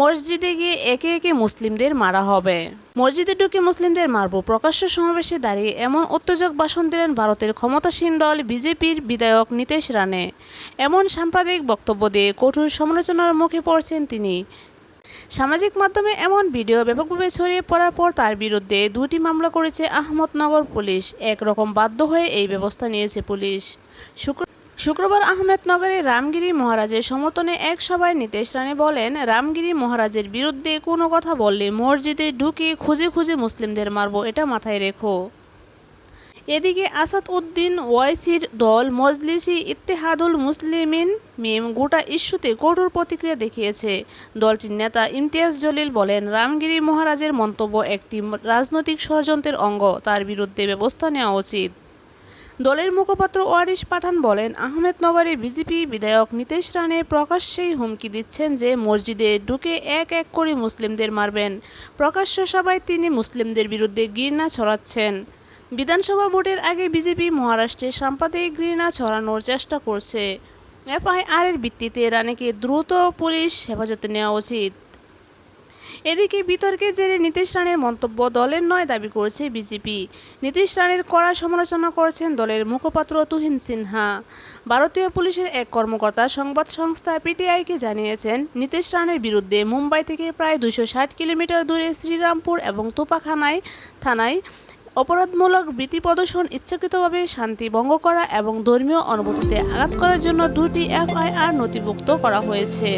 মসজিদে গিয়ে একে একে মুসলিমদের মারা হবে। মসজিদে ঢুকে মুসলিমদের মারব। প্রকাশ্য সমাবেশে দাঁড়িয়ে এমন উত্তেজক ভাষণ দিলেন ভারতের ক্ষমতাসীন দল, বিজেপির বিধায়ক নীতেশ রানে এমন সাম্প্রদায়িক বক্তব্য দিয়ে কঠোর সমালোচনার মুখে পড়ছেন তিনি। সামাজিক মাধ্যমে এমন ভিডিও ব্যাপকভাবে ছড়িয়ে পড়ার পর তার বিরুদ্ধে দুটি মামলা করেছে আহমদনগর পুলিশ। একরকম বাধ্য হয়ে এই ব্যবস্থা নিয়েছে পুলিশ। শুক্র শুক্রবার আহমেদনগরে রামগিরি মহারাজের সমর্থনে এক সভায় নীতেশ রানে বলেন, রামগিরি মহারাজের বিরুদ্ধে কোনো কথা বললে মসজিদে ঢুকে খুঁজে খুঁজে মুসলিমদের মারবো, এটা মাথায় রেখো। এদিকে আসাদ উদ্দিন, ওয়াইসির দল, মজলিসি, ইত্তেহাদুল মুসলিমিন, মিম গোটা ইস্যুতে কঠোর প্রতিক্রিয়া দেখিয়েছে। দলটির নেতা ইমতিয়াজ জলিল বলেন, রামগিরি মহারাজের মন্তব্য একটি রাজনৈতিক ষড়যন্ত্রের অঙ্গ, তার বিরুদ্ধে ব্যবস্থা নেওয়া উচিত। দলের মুখপাত্র ওয়ারিশ পাঠান বলেন আহমেদনগরে বিজেপি বিধায়ক নীতেশ রানে প্রকাশ্যেই হুমকি দিচ্ছেন যে মসজিদে ঢুকে এক এক করে মুসলিমদের মারবেন। প্রকাশ্য সভায় তিনি মুসলিমদের বিরুদ্ধে ঘৃণা ছড়াচ্ছেন। বিধানসভা ভোটের আগে বিজেপি মহারাষ্ট্রে সাম্প্রদায়িক ঘৃণা ছড়ানোর চেষ্টা করছে। এফআইআর এর ভিত্তিতে রানীকে দ্রুত পুলিশ হেফাজতে নেওয়া উচিত। এদিকে বিতর্কের জেরে নীতিশ রানের মন্তব্য দলের নয় দাবি করেছে বিজেপি। নীতিশ রানের কড়া সমালোচনা করেছেন দলের মুখপাত্র তুহিন সিনহা। ভারতীয় পুলিশের এক কর্মকর্তা সংবাদ সংস্থা পিটিআইকে জানিয়েছেন, নীতিশ রানের বিরুদ্ধে মুম্বাই থেকে প্রায় দুশো কিলোমিটার দূরে শ্রীরামপুর এবং তোপাখানায় থানায় অপরাধমূলক বৃত্তি প্রদর্শন, ইচ্ছাকৃতভাবে শান্তি ভঙ্গ করা এবং ধর্মীয় অনুভূতিতে আঘাত করার জন্য দুটি এফআইআর নথিভুক্ত করা হয়েছে।